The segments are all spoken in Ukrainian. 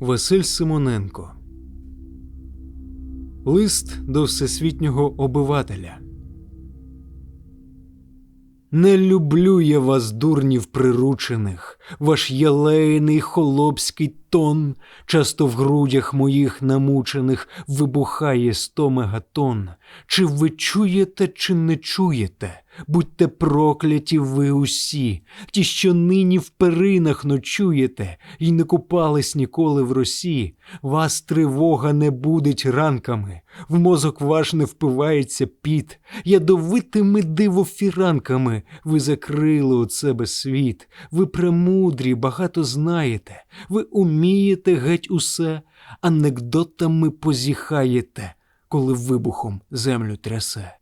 Василь Симоненко. Лист до всесвітнього обивателя. Не люблю я вас, дурнів приручених, ваш ялейний холопський тон, часто в грудях моїх намучених вибухає сто мегатон. Чи ви чуєте, чи не чуєте? Будьте прокляті ви усі, ті, що нині в перинах ночуєте, і не купались ніколи в росі. Вас тривога не будить ранками, в мозок ваш не впивається піт, ядовитими дивофіранками ви закрили от себе світ, ви премудрі, багато знаєте, ви умієте геть усе, анекдотами позіхаєте, коли вибухом землю трясе.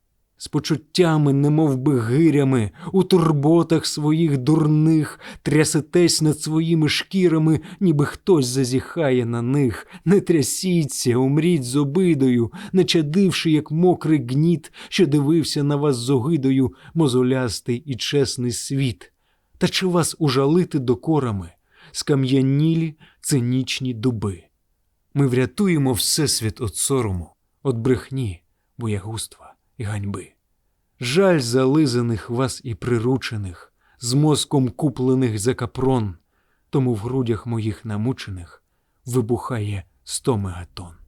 З почуттями, немов би гирями, у турботах своїх дурних, трясетесь над своїми шкірами, ніби хтось зазіхає на них. Не трясіться, умріть з обидою, не чадивши, як мокрий гніт, що дивився на вас з огидою, мозолястий і чесний світ. Та чи вас ужалити докорами, скам'янілі цинічні дуби? Ми врятуємо Всесвіт від сорому, від брехні, боягузтва і ганьби. Жаль зализаних вас і приручених, з мозком куплених за капрон, тому в грудях моїх намучених вибухає сто мегатон.